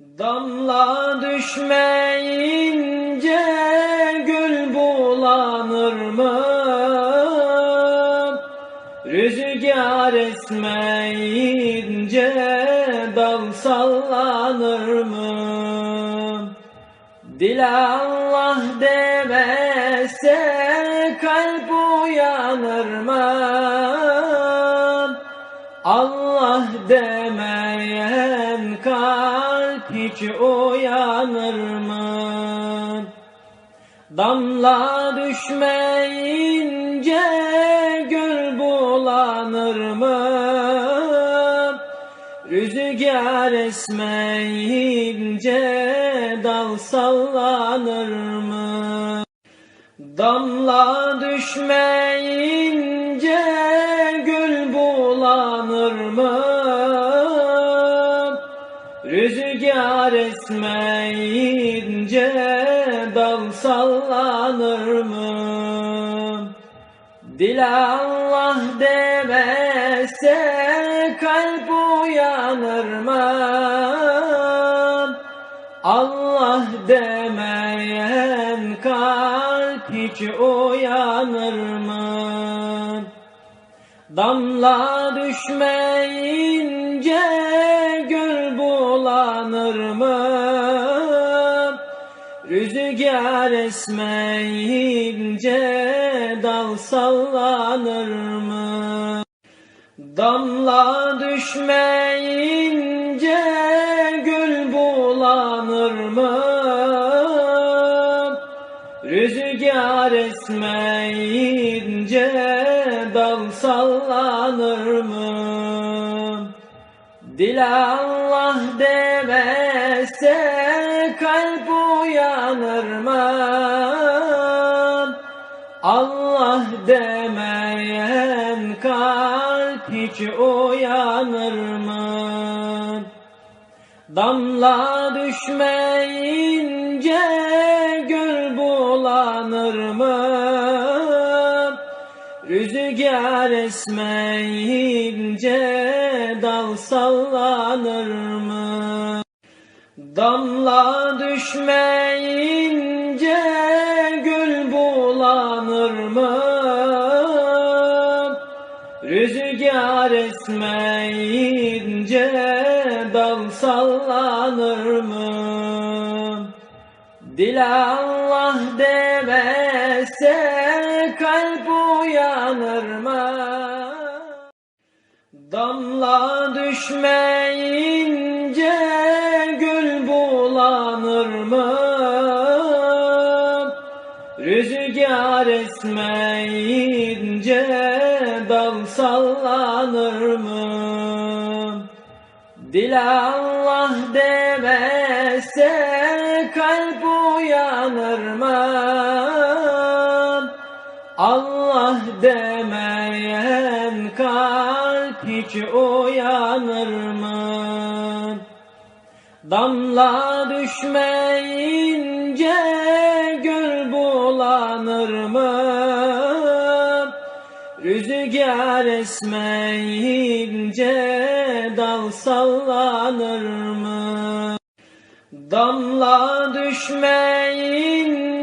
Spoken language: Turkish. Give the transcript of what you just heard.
Damla düşmeyince gül bulanır mı? Rüzgar esmeyince dal sallanır mı? Dil Allah demese kalp uyanır mı? Allah demeyen kalp hiç uyanır mı? Damla düşmeyince gül bulanır mı? Rüzgar esmeyince dal sallanır mı? Damla düşmeyince Rüzgar esmeyince dal sallanır mı? Dil Allah demese kalp uyanır mı? Allah demeyen kalp hiç uyanır mı? Damla düşmeyince mı? Rüzgar esmeyince dal sallanır mı? Damla düşmeyince gül bulanır mı? Rüzgar esmeyince dal sallanır mı? Dil Allah demese kalp uyanır mı? Allah demeyen kalp hiç uyanır mı? Damla düşmeyince gül bulanır mı? Rüzgar esmeyince dal sallanır mı? Damla düşmeyince gül bulanır mı? Rüzgar esmeyince dal sallanır mı? Dil Allah demese kalp uyanır mı? Damla düşmeyince gül bulanır mı? Rüzgar esmeyince dal sallanır mı? Dil Allah demese kalp uyanır mı? Allah demeyen kalp hiç uyanır mı? Damla düşmeyince gül bulanır mı? Rüzgar esmeyince dal sallanır mı? Damla düşmeyince